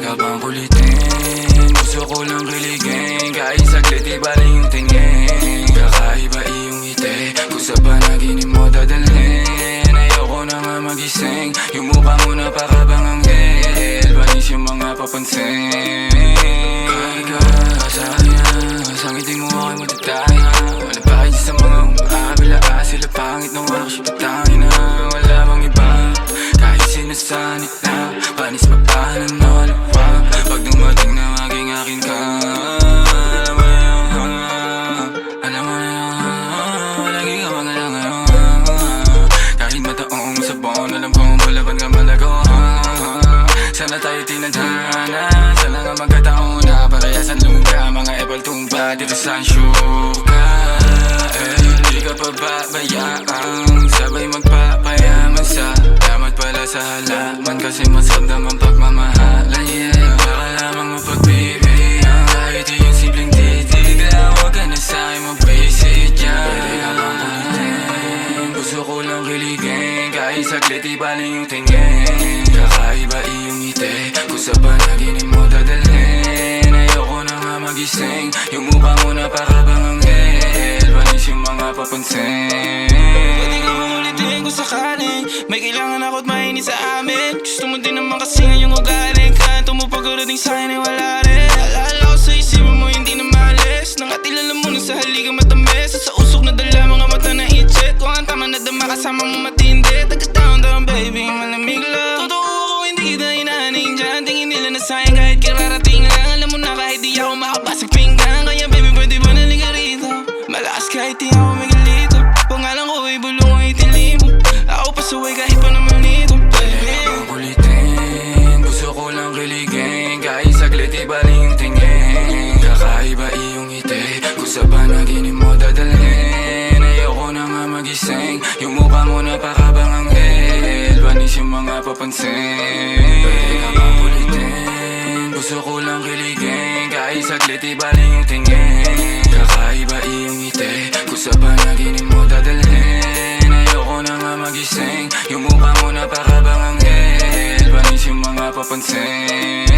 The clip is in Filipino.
ka bang kulitin Gusto ko lang kiligin Kahit saglit ibali yung tingin Kakaiba iyong ngiti Kung sa panaginip mo dadalhin Ayoko na nga magising Yung mukha mo na pakabang anghel Panis yung mga papansin Kahit ka sa kanya Sa ngiti mo ako'y magtataya Wala pa kayo sa mga umabila Sila pangit ng workshop Tangin na wala bang iba Kahit sinasanit na Panis Sana tayo tinadhana Sana nga magkataon na Parehas ang luga Mga epal tumba Dito sa syuka Eh, hindi ka pa babayaan Sabay magpapayaman sa Damat pala sa halaman. Kasi masarap naman pagmamahalan Yeah, lang kiligin Kahit saglit ibali yung tingin. Kakaiba iyong ngiti. Kung sa panaginip mo dadalhin Ayoko na nga magising. Yung mukha mo na parabang anghel Panis yung mga papansin. Pwede ka bang ulitin kung sakaling May kailangan ako't mainit sa amin. Gusto mo din naman kasi nga yung ugali Kanto mo pagkarating sa'kin ay wala kasama mo matindi. Tagas down down baby malamig lang. Totoo ako hindi kita inahaning dyan. Tingin nila na sayang kahit kararating lang. Alam mo na kahit di ako makabasag pinggan. Kaya baby pwede ba naliga rito? Malakas kahit di ako magalito. Pangalan ko na nga magising Yung mukha mo na pakabang anghel Panis yung mga papansin. Pwede ka Gusto ko lang kiligin. Kahit saglit ibali yung tingin. Kakaiba iyong ngiti. Kung sa panaginip mo dadalhin. Ayoko na nga magising. Yung mukha mo na pakabang anghel Panis yung mga papansin